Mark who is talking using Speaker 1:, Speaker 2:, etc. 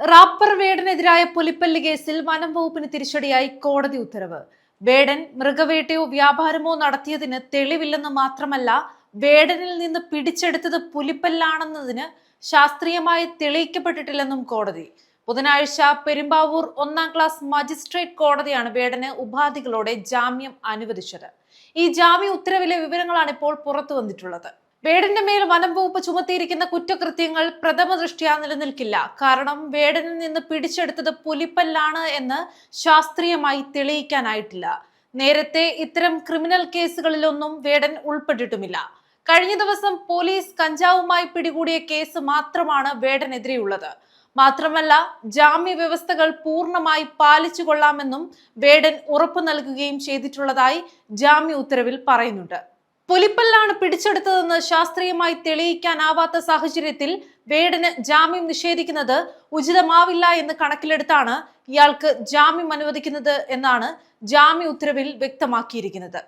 Speaker 1: Wrapper വേടനെതിരായ പുലിപ്പല്ല് കേസിൽ വനം വകുപ്പിന് തിരിച്ചടിയായി കോടതി ഉത്തരവ്. വേടൻ മൃഗവേട്ടയോ വ്യാപാരമോ നടത്തിയതിന് തെളിവില്ലെന്ന് മാത്രമല്ല വേടനിൽ നിന്ന് പിടിച്ചെടുത്തത് പുലിപ്പല്ലാണെന്നതിന് ശാസ്ത്രീയമായി തെളിയിക്കപ്പെട്ടിട്ടില്ലെന്നും കോടതി. ബുധനാഴ്ച പെരുമ്പാവൂർ ഒന്നാം ക്ലാസ് മജിസ്ട്രേറ്റ് കോടതിയാണ് വേടന് ഉപാധികളോടെ ജാമ്യം അനുവദിച്ചത്. ഈ ജാമ്യ ഉത്തരവിലെ വിവരങ്ങളാണ് ഇപ്പോൾ പുറത്തു വന്നിട്ടുള്ളത്. വേടന്റെ മേൽ വനം വകുപ്പ് ചുമത്തിയിരിക്കുന്ന കുറ്റകൃത്യങ്ങൾ പ്രഥമ ദൃഷ്ടിയാ നിലനിൽക്കില്ല. കാരണം വേടനിൽ നിന്ന് പിടിച്ചെടുത്തത് പുലിപ്പല്ലാണ് എന്ന് ശാസ്ത്രീയമായി തെളിയിക്കാനായിട്ടില്ല. നേരത്തെ ഇത്തരം ക്രിമിനൽ കേസുകളിലൊന്നും വേടൻ ഉൾപ്പെട്ടിട്ടുമില്ല. കഴിഞ്ഞ ദിവസം പോലീസ് കഞ്ചാവുമായി പിടികൂടിയ കേസ് മാത്രമാണ് വേടനെതിരെയുള്ളത്. മാത്രമല്ല ജാമ്യ വ്യവസ്ഥകൾ പൂർണമായി പാലിച്ചു കൊള്ളാമെന്നും വേടൻ ഉറപ്പു നൽകുകയും ചെയ്തിട്ടുള്ളതായി ജാമ്യ ഉത്തരവിൽ പറയുന്നുണ്ട്. പുലിപ്പല്ലാണ് പിടിച്ചെടുത്തതെന്ന് ശാസ്ത്രീയമായി തെളിയിക്കാനാവാത്ത സാഹചര്യത്തിൽ വേടന് ജാമ്യം നിഷേധിക്കുന്നത് ഉചിതമാവില്ല എന്ന് കണക്കിലെടുത്താണ് ഇയാൾക്ക് ജാമ്യം അനുവദിക്കുന്നത് എന്നാണ് ജാമ്യ ഉത്തരവിൽ വ്യക്തമാക്കിയിരിക്കുന്നത്.